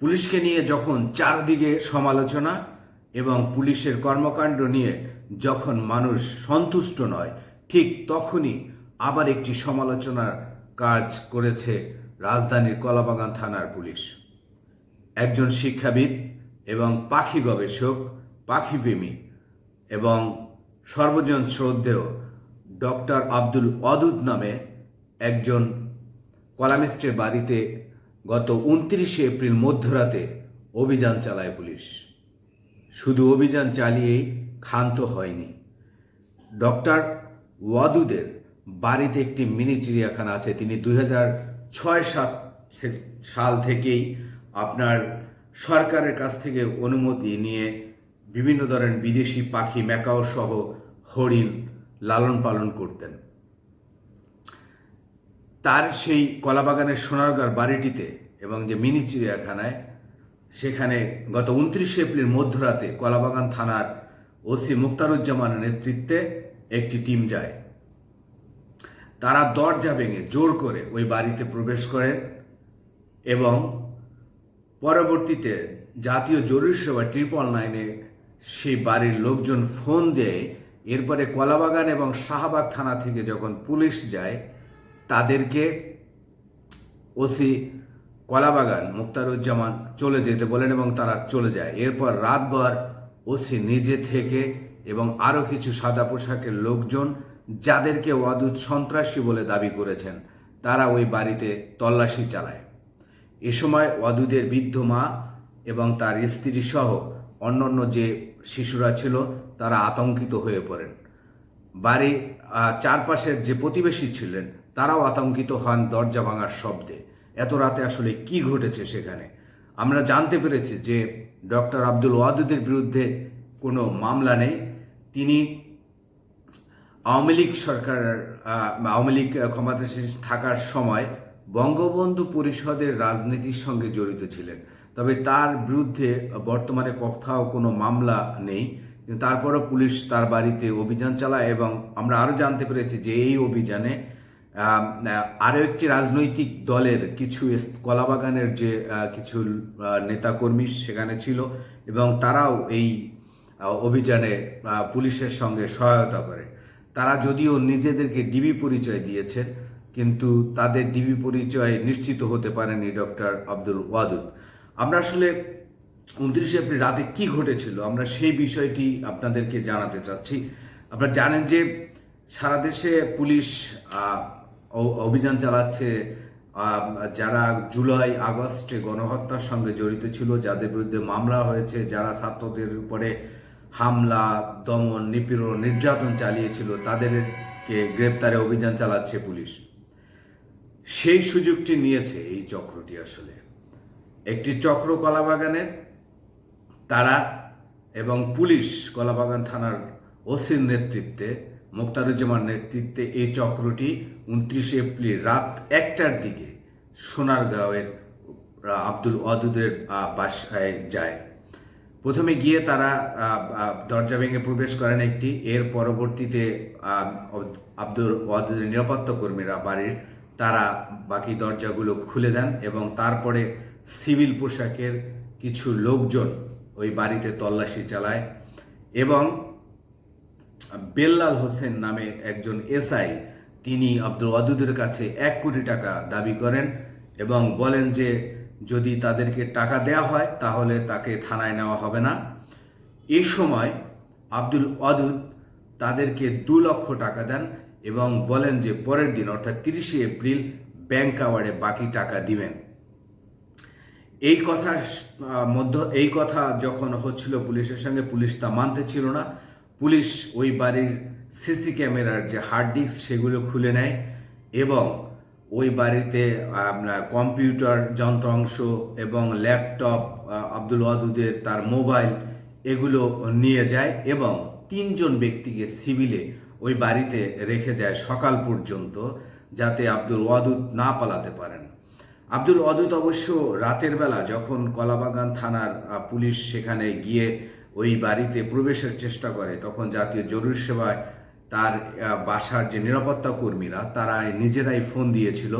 পুলিশকে নিয়ে যখন চারদিকে সমালোচনা এবং পুলিশের কর্মকাণ্ড নিয়ে যখন মানুষ সন্তুষ্ট নয়, ঠিক তখনই আবার একটি সমালোচনার কাজ করেছে রাজধানীর কলাবাগান থানার পুলিশ। একজন শিক্ষাবিদ এবং পাখি গবেষক, পাখিপ্রেমী এবং সর্বজন শ্রদ্ধেয় ডক্টর আব্দুল অদুদ নামে একজন কলামিস্টের বাড়িতে গত উনত্রিশে এপ্রিল মধ্যরাতে অভিযান চালায় পুলিশ। শুধু অভিযান চালিয়েই ক্ষান্ত হয়নি। ডক্টর ওয়াদুদের বাড়িতে একটি মিনি চিড়িয়াখানা আছে। তিনি দুই হাজার ছয় সাত সাল থেকেই আপনার সরকারের কাছ থেকে অনুমতি নিয়ে বিভিন্ন ধরনের বিদেশি পাখি, ম্যাকাও সহ হরিণ লালন পালন করতেন। তার সেই কলাবাগানের সোনারগাঁর বাড়িটিতে এবং যে মিনি চিড়িয়াখানায়, সেখানে গত উনত্রিশে এপ্রিল মধ্যরাতে কলাবাগান থানার ওসি মুক্তারুজ্জামানের নেতৃত্বে একটি টিম যায়। তারা দরজা ভেঙে জোর করে ওই বাড়িতে প্রবেশ করেন এবং পরবর্তীতে জাতীয় জরুরি সেবা ট্রিপল নাইনে সেই বাড়ির লোকজন ফোন দেয়। এরপরে কলাবাগান এবং শাহবাগ থানা থেকে যখন পুলিশ যায় তাদেরকে ওসি কলাবাগান মুক্তারুজ্জামান চলে যেতে বলেন এবং তারা চলে যায়। এরপর রাতভর ওসি নিজে থেকে এবং আরও কিছু সাদা পোশাকের লোকজন যাদেরকে ওয়াদুদ সন্ত্রাসী বলে দাবি করেছেন, তারা ওই বাড়িতে তল্লাশি চালায়। এ সময় ওয়াদুদের বৃদ্ধ মা এবং তার স্ত্রী সহ অন্যান্য যে শিশুরা ছিল, তারা আতঙ্কিত হয়ে পড়েন। বাড়ি চারপাশের যে প্রতিবেশী ছিলেন তারাও আতঙ্কিত হন দরজা ভাঙার শব্দে। এত রাতে আসলে কি ঘটেছে সেখানে? আমরা জানতে পেরেছি যে ডক্টর আব্দুল ওয়াদুদের বিরুদ্ধে কোনো মামলা নেই। তিনি আওয়ামী লীগ সরকার আওয়ামী লীগ ক্ষমতাসীন থাকার সময় বঙ্গবন্ধু পরিষদের রাজনীতির সঙ্গে জড়িত ছিলেন। তবে তার বিরুদ্ধে বর্তমানে কোথাও কোনো মামলা নেই। তারপরও পুলিশ তার বাড়িতে অভিযান চালায় এবং আমরা আরও জানতে পেরেছি যে এই অভিযানে আরও একটি রাজনৈতিক দলের কিছু কলাবাগানের যে কিছু নেতাকর্মী সেখানে ছিল এবং তারাও এই অভিযানে পুলিশের সঙ্গে সহায়তা করে। তারা যদিও নিজেদেরকে ডিবি পরিচয় দিয়েছেন কিন্তু তাদের ডিবি পরিচয় নিশ্চিত হতে পারেনি ডক্টর আব্দুল ওয়াদুদ। আমরা আসলে উনত্রিশে এপ্রিল রাতে কি ঘটেছিল, আমরা সেই বিষয়টি আপনাদেরকে জানাতে চাচ্ছি। আপনারা জানেন যে সারা দেশে পুলিশ অভিযান চালাচ্ছে যারা জুলাই, আগস্টে গণহত্যার সঙ্গে জড়িত ছিল, যাদের বিরুদ্ধে মামলা হয়েছে, যারা ছাত্রদের উপরে হামলা, দমন, নিপীড়ন, নির্যাতন চালিয়েছিল, তাদেরকে গ্রেপ্তারে অভিযান চালাচ্ছে পুলিশ। সেই সুযোগটি নিয়েছে এই চক্রটি আসলে। একটি চক্র কলাবাগানের তারা এবং পুলিশ কলাবাগান থানার ওসির নেতৃত্বে মুক্তারুজ্জামান নেতৃত্বে এই চক্রটি উনত্রিশে এপ্রিল রাত একটার দিকে সোনারগাঁওয়ের আব্দুল ওয়াদুদের বাসায় যায়। প্রথমে গিয়ে তারা দরজা ভেঙে প্রবেশ করেন একটি। এর পরবর্তীতে আব্দুল ওয়াদুদের নিরাপত্তা কর্মীরা বাড়ির তারা বাকি দরজাগুলো খুলে দেন এবং তারপরে সিভিল পোশাকের কিছু লোকজন ওই বাড়িতে তল্লাশি চালায় এবং বেল্লাল হোসেন নামে একজন এসআই, তিনি আব্দুল ওয়াদুদের কাছে এক কোটি টাকা দাবি করেন এবং বলেন যে যদি তাদেরকে টাকা দেওয়া হয় তাহলে তাকে থানায় নেওয়া হবে না। এই সময় আব্দুল ওয়াদুদ তাদেরকে দু লক্ষ টাকা দেন এবং বলেন যে পরের দিন, অর্থাৎ তিরিশে এপ্রিল, ব্যাংক আওয়ার্ডে বাকি টাকা দিবেন। এই কথা মধ্য, এই কথা যখন হচ্ছিল পুলিশের সঙ্গে, পুলিশ তা মানতে ছিল না। পুলিশ ওই বাড়ির সিসি ক্যামেরার যে হার্ড ডিস্ক সেগুলো খুলে নেয় এবং ওই বাড়িতে কম্পিউটার যন্ত্রাংশ এবং ল্যাপটপ আব্দুল ওয়াদুদের তার মোবাইল এগুলো নিয়ে যায় এবং তিনজন ব্যক্তিকে সিভিলে ওই বাড়িতে রেখে যায় সকাল পর্যন্ত যাতে আব্দুল ওয়াদুদ না পালাতে পারেন। আব্দুল অদূত অবশ্য রাতের বেলা যখন কলাবাগান থানার পুলিশ সেখানে গিয়ে ওই বাড়িতে প্রবেশের চেষ্টা করে, তখন জাতীয় জরুরি সেবায় তার বাসার যে নিরাপত্তা কর্মীরা তারা নিজেরাই ফোন দিয়েছিল।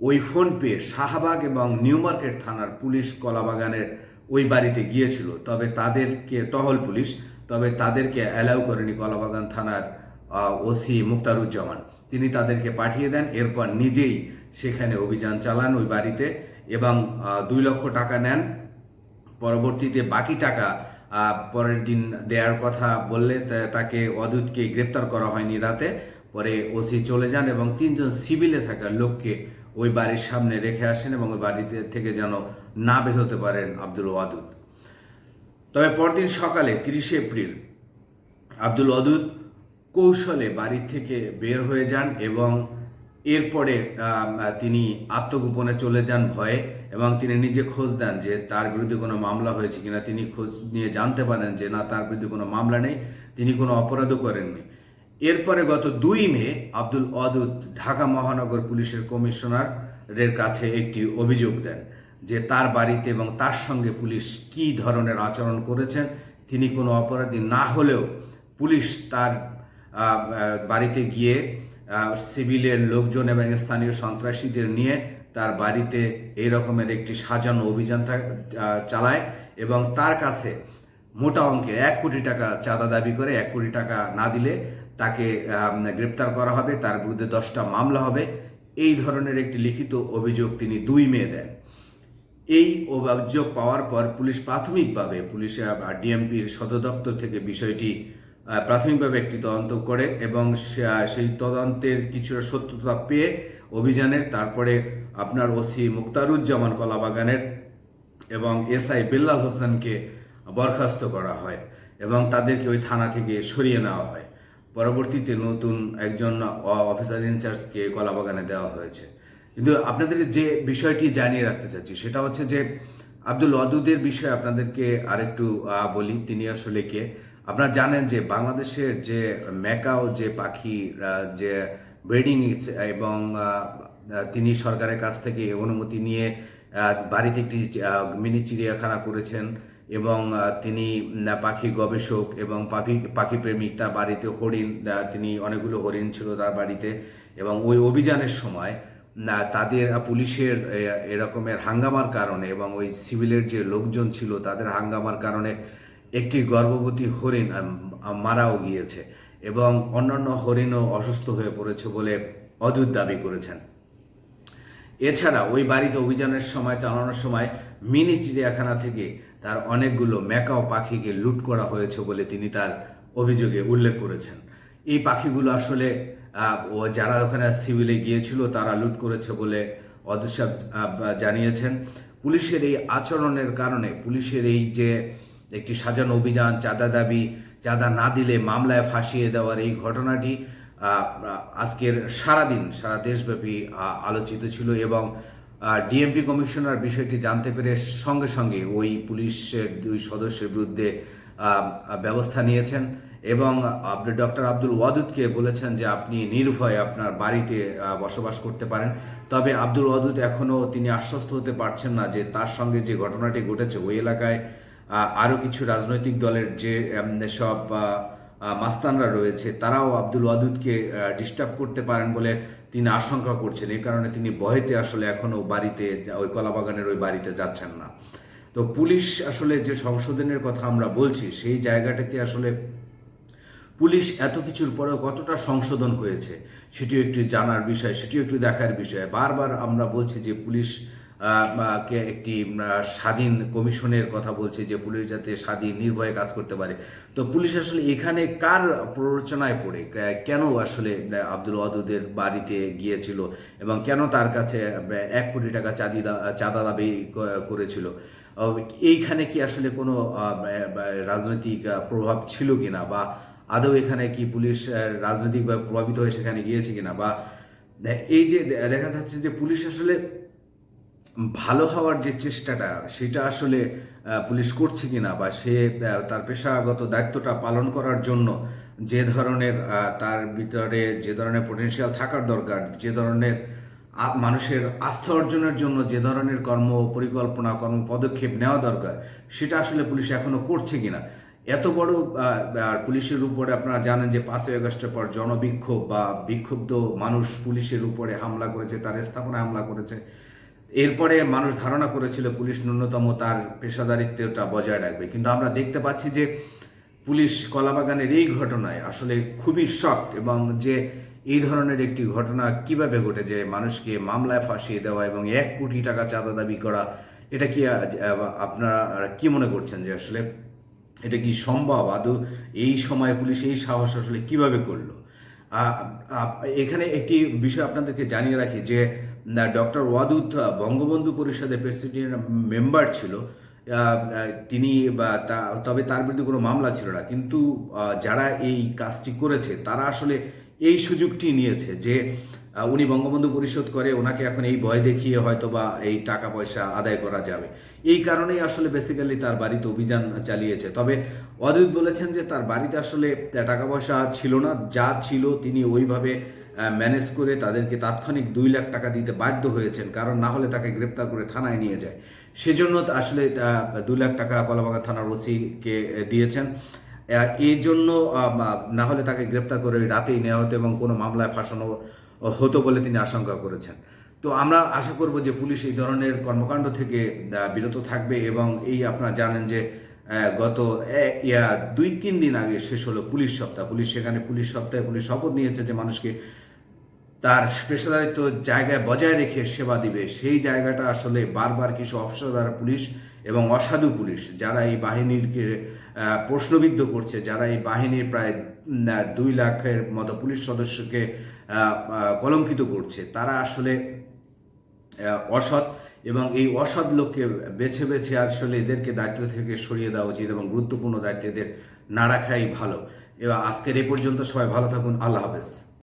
ওই ফোন পেয়ে শাহবাগ এবং নিউ মার্কেট থানার পুলিশ কলাবাগানের ওই বাড়িতে গিয়েছিল। তবে তাদেরকে, টহল পুলিশ, তবে তাদেরকে অ্যালাউ করেনি কলাবাগান থানার ওসি মুক্তারুজ্জামান। তিনি তাদেরকে পাঠিয়ে দেন, এরপর নিজেই সেখানে অভিযান চালান ওই বাড়িতে এবং দুই লক্ষ টাকা নেন। পরবর্তীতে বাকি টাকা পরের দিন দেওয়ার কথা বললে তাকে অদূতকে গ্রেপ্তার করা হয়নি রাতে। পরে ওসি চলে যান এবং তিনজন সিভিলে থাকা লোককে ওই বাড়ির সামনে রেখে আসেন এবং ওই বাড়িতে থেকে যেন না বের হতে পারেন আব্দুল ওয়াদুদ। তবে পরদিন সকালে তিরিশে এপ্রিল আব্দুল ওয়াদুদ কৌশলে বাড়ি থেকে বের হয়ে যান এবং এরপরে তিনি আত্মগোপনে চলে যান ভয়ে এবং তিনি নিজে খোঁজ দেন যে তার বিরুদ্ধে কোনো মামলা হয়েছে কিনা। তিনি খোঁজ নিয়ে জানতে পারেন যে না, তার বিরুদ্ধে কোনো মামলা নেই। তিনি কোনো অপরাধও করেননি। এরপরে গত দুই মে, আব্দুল ওয়াদুদ ঢাকা মহানগর পুলিশের কমিশনারের কাছে একটি অভিযোগ দেন যে তার বাড়িতে এবং তার সঙ্গে পুলিশ কী ধরনের আচরণ করেছেন। তিনি কোনো অপরাধী না হলেও পুলিশ তার বাড়িতে গিয়ে সিভিলের লোকজন এবং স্থানীয় সন্ত্রাসীদের নিয়ে তার বাড়িতে এই রকমের একটি সাজানো অভিযানটা চালায় এবং তার কাছে মোটা অঙ্কের এক কোটি টাকা চাঁদা দাবি করে, এক কোটি টাকা না দিলে তাকে গ্রেপ্তার করা হবে, তার বিরুদ্ধে দশটা মামলা হবে। এই ধরনের একটি লিখিত অভিযোগ তিনি দুই মে দেন। এই অভিযোগ পাওয়ার পর পুলিশ প্রাথমিকভাবে পুলিশের ডিএমপির সদর দপ্তর থেকে বিষয়টি প্রাথমিকভাবে একটি তদন্ত করে এবং সেই তদন্তের কিছুটা সত্যতা পেয়ে অভিযানের তারপরে আপনার ওসি মুক্তারুজ্জামান কলাবাগানের এবং এসআই বিল্লাল হোসেনকে বরখাস্ত করা হয় এবং তাদেরকে ওই থানা থেকে সরিয়ে নেওয়া হয়। পরবর্তীতে নতুন একজন অফিসার ইনচার্জকে কলাবাগানে দেওয়া হয়েছে। কিন্তু আপনাদের যে বিষয়টি জানিয়ে রাখতে চাচ্ছি, সেটা হচ্ছে যে আব্দুল ওয়াদুদের বিষয়ে আপনাদেরকে আরেকটু বলি। তিনি আসলে কে? আপনারা জানেন যে বাংলাদেশের যে ম্যাকাও যে পাখি যে ব্রিডিং এবং তিনি সরকারের কাছ থেকে অনুমতি নিয়ে বাড়িতে একটি মিনি চিড়িয়াখানা করেছেন এবং তিনি পাখি গবেষক এবং পাখি পাখি প্রেমিক, তার বাড়িতে হরিণ তিনি অনেকগুলো হরিণ ছিল তার বাড়িতে এবং ওই অভিযানের সময় তাদের পুলিশের এরকমের হাঙ্গামার কারণে এবং ওই সিভিলের যে লোকজন ছিল তাদের হাঙ্গামার কারণে একটি গর্ভবতী হরিণ মারাও গিয়েছে এবং অন্যান্য হরিণও অসুস্থ হয়ে পড়েছে বলে অদূত দাবি করেছেন। এছাড়া ওই বাড়িতে অভিযানের সময়, চালানোর সময় মিনি চিড়িয়াখানা থেকে তার অনেকগুলো ম্যাকাও পাখিকে লুট করা হয়েছে বলে তিনি তার অভিযোগে উল্লেখ করেছেন। এই পাখিগুলো আসলে ও যারা ওখানে সিভিলে গিয়েছিল তারা লুট করেছে বলে অদুসাব জানিয়েছেন। পুলিশের এই আচরণের কারণে, পুলিশের এই যে একটি সাজানো অভিযান, চাঁদা দাবি, চাঁদা না দিলে মামলায় ফাঁসিয়ে দেওয়ার এই ঘটনাটি আজকের সারাদিন, সারা দেশব্যাপী আলোচিত ছিল এবং ডিএমপি কমিশনার বিষয়টি জানতে পেরে সঙ্গে সঙ্গে ওই পুলিশের দুই সদস্যের বিরুদ্ধে ব্যবস্থা নিয়েছেন এবং আপনি ডক্টর আব্দুল ওয়াদুদকে বলেছেন যে আপনি নির্ভয়ে আপনার বাড়িতে বসবাস করতে পারেন। তবে আব্দুল ওয়াদুদ এখনও তিনি আশ্বস্ত হতে পারছেন না যে তার সঙ্গে যে ঘটনাটি ঘটেছে ওই এলাকায় আরও কিছু রাজনৈতিক দলের যে সব মাস্তানরা রয়েছে, তারাও আব্দুল ওয়াদুদকে ডিস্টার্ব করতে পারেন বলে তিনি আশঙ্কা করছেন। এই কারণে তিনি ভয়েতে আসলে এখনও বাড়িতে, ওই কলাবাগানের ওই বাড়িতে যাচ্ছেন না। তো পুলিশ আসলে যে সংশোধনের কথা আমরা বলছি, সেই জায়গাটাতে আসলে পুলিশ এত কিছুর পরেও কতটা সংশোধন হয়েছে, সেটিও একটু জানার বিষয়, সেটিও একটু দেখার বিষয়। বারবার আমরা বলছি যে পুলিশ একটি স্বাধীন কমিশনের কথা বলছে যে পুলিশ যাতে স্বাধীন, নির্ভয়ে কাজ করতে পারে। তো পুলিশ আসলে এখানে কার প্ররোচনায় পড়ে? কেন আসলে আব্দুল ওয়াদুদের বাড়িতে গিয়েছিল এবং কেন তার কাছে এক কোটি টাকা চাঁদি চাঁদা দাবি করেছিল? এইখানে কি আসলে কোনো রাজনৈতিক প্রভাব ছিল কিনা বা আদৌ এখানে কি পুলিশ রাজনৈতিকভাবে প্রভাবিত হয়ে সেখানে গিয়েছে কিনা বা, এই যে দেখা যাচ্ছে যে পুলিশ আসলে ভালো হওয়ার যে চেষ্টাটা, সেটা আসলে পুলিশ করছে কিনা বা সে তার পেশাগত দায়িত্বটা পালন করার জন্য যে ধরনের তার ভিতরে যে ধরনের পটেনশিয়াল থাকার দরকার, যে ধরনের মানুষের আস্থা অর্জনের জন্য যে ধরনের কর্ম পরিকল্পনা, কর্ম পদক্ষেপ নেওয়া দরকার, সেটা আসলে পুলিশ এখনও করছে কিনা। এত বড় পুলিশের উপরে আপনারা জানেন যে পাঁচই আগস্টের পর জনবিক্ষোভ বা বিক্ষুব্ধ মানুষ পুলিশের উপরে হামলা করেছে, তার স্থাপনায় হামলা করেছে। এরপরে মানুষ ধারণা করেছিল পুলিশ ন্যূনতম তার পেশাদারিত্বটা বজায় রাখবে। কিন্তু আমরা দেখতে পাচ্ছি যে পুলিশ কলাবাগানের এই ঘটনায় আসলে খুবই শক এবং যে এই ধরনের একটি ঘটনা কীভাবে ঘটে যে মানুষকে মামলায় ফাঁসিয়ে দেওয়া এবং এক কোটি টাকা চাঁদা দাবি করা, এটা কি আপনারা কি মনে করছেন যে আসলে এটা কি সম্ভব? আদৌ এই সময়ে পুলিশ এই সাহস আসলে কীভাবে করল? এখানে একটি বিষয় আপনাদেরকে জানিয়ে রাখি যে ডক্টর ওয়াদুদ বঙ্গবন্ধু পরিষদের প্রেসিডেন্ট মেম্বার ছিল। তিনি বা তবে তার বিরুদ্ধে কোনো মামলা ছিল না। কিন্তু যারা এই কাজটি করেছে, তারা আসলে এই সুযোগটি নিয়েছে যে উনি বঙ্গবন্ধু পরিশোধ করে ওনাকে এখন এই ভয় দেখিয়ে হয়তো বা এই টাকা পয়সা আদায় করা যাবে। এই কারণেই আসলে বেসিক্যালি তার বাড়িতে অভিযান চালিয়েছে। তবে অদ্বৈত বলেছেন যে তার বাড়িতে আসলে টাকা পয়সা ছিল না, যা ছিল তিনি ওইভাবে ম্যানেজ করে তাদেরকে তাৎক্ষণিক দুই লাখ টাকা দিতে বাধ্য হয়েছেন, কারণ না হলে তাকে গ্রেপ্তার করে থানায় নিয়ে যায়। সেজন্য আসলে দুই লাখ টাকা কলাবাগা থানার ওসিকে দিয়েছেন। এই জন্য না হলে তাকে গ্রেপ্তার করে রাতেই নেওয়া হতো এবং কোনো মামলায় ফাঁসানো হতো বলে তিনি আশঙ্কা করেছেন। তো আমরা আশা করব যে পুলিশ এই ধরনের কর্মকাণ্ড থেকে বিরত থাকবে এবং এই আপনারা জানেন যে গত ইয়া দুই তিন দিন আগে শেষ হলো পুলিশ সপ্তাহ। পুলিশ সেখানে পুলিশ সপ্তাহে পুলিশ শপথ নিয়েছে যে মানুষকে তার পেশাদারিত্ব জায়গায় বজায় রেখে সেবা দিবে। সেই জায়গাটা আসলে বারবার কিছু অপসাদার পুলিশ এবং অসাধু পুলিশ, যারা এই বাহিনীকে প্রশ্নবিদ্ধ করছে, যারা এই বাহিনীর প্রায় দুই লাখের মতো পুলিশ সদস্যকে কলঙ্কিত করছে, তারা আসলে অসৎ এবং এই অসৎ লোককে বেছে বেছে আসলে এদেরকে দায়িত্ব থেকে সরিয়ে দেওয়া উচিত এবং গুরুত্বপূর্ণ দায়িত্ব এদের না রাখাই ভালো। এবার আজকের এ পর্যন্ত সবাই ভালো থাকুন। আল্লাহ হাফেজ।